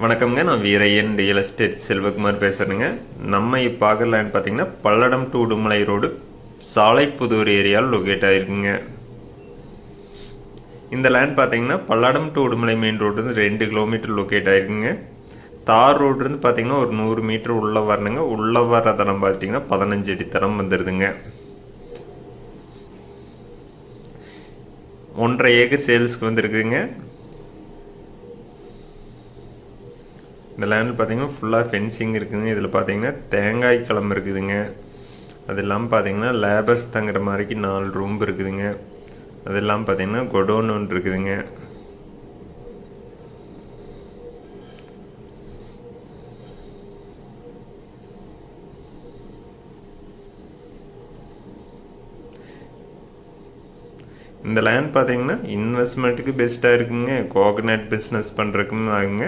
வணக்கம்ங்க. நான் Veeraiyan real estate Selvakumar பேசுகிறேங்க நம்ம இப்போ பார்க்குற லேண்ட் பார்த்தீங்கன்னா பல்லடம் டு உடுமலை ரோடு சாலைப்புதூர் ஏரியாவில் லொக்கேட் ஆகிருக்குங்க இந்த லேண்ட் பார்த்தீங்கன்னா Palladam to Udumalai main road ரெண்டு கிலோமீட்டர் லொக்கேட் ஆகிருக்குங்க தார் ரோடுலேருந்து பார்த்தீங்கன்னா ஒரு நூறு மீட்டர் உள்ளே வரணுங்க. உள்ளே வர தரம் பார்த்தீங்கன்னா பதினஞ்சு அடி தரம் வந்துடுதுங்க ஒன்றரை ஏக்கர் சேல்ஸ்க்கு வந்துருக்குதுங்க. இந்த லேண்டில் பார்த்தீங்கன்னா ஃபுல்லாக ஃபென்சிங் இருக்குதுங்க இதில் பார்த்தீங்கன்னா தேங்காய் கிளம்பு இருக்குதுங்க. அது இல்லாமல் பார்த்தீங்கன்னா லேபர்ஸ் தங்குற மாதிரிக்கு நாலு ரூம் இருக்குதுங்க. அது இல்லாமல் பார்த்தீங்கன்னா கொடோன் ஒன்று இருக்குதுங்க. இந்த லேண்ட் பார்த்தீங்கன்னா இன்வெஸ்ட்மெண்ட்டுக்கு பெஸ்ட்டாக இருக்குங்க. கோகனட் பிஸ்னஸ் பண்ணுறதுக்கும் ஆகுங்க.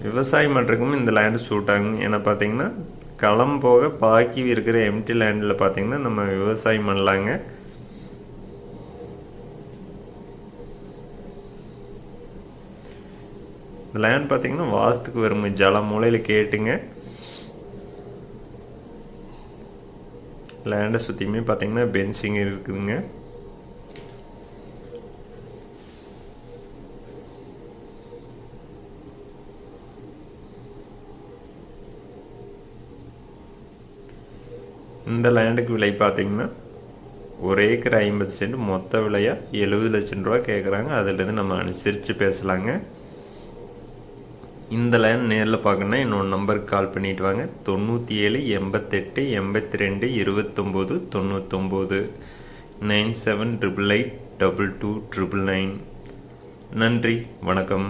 விவசாயம் பண்ணுறதுக்கும் இந்த லேண்டு சூட் ஆகுங்க ஏன்னா பார்த்தீங்கன்னா களம் போக பாக்கி இருக்கிற எம்டி லேண்டில் பார்த்தீங்கன்னா நம்ம விவசாயம் பண்ணலாங்க. இந்த லேண்ட் பார்த்தீங்கன்னா வாஸ்துக்கு வருங்க. ஜல மூலையில் கேட்டுங்க. லேண்டை சுற்றியுமே பார்த்தீங்கன்னா பென்சிங் இருக்குதுங்க. இந்த லேண்டுக்கு விலை பார்த்திங்கன்னா ஒரு ஏக்கர் ஐம்பது சென்ட் மொத்த விலையாக எழுபது லட்சம் ரூபா கேட்குறாங்க. அதுலேருந்து நம்ம அனுசரித்து பேசலாங்க. இந்த லேண்ட் நேரில் பார்க்கணுன்னா என்னோட நம்பருக்கு கால் பண்ணிட்டு வாங்க. தொண்ணூற்றி ஏழு எண்பத்தெட்டு எண்பத்தி ரெண்டு இருபத்தொம்போது தொண்ணூத்தொம்போது. Nine seven triple eight double two triple nine. நன்றி வணக்கம்.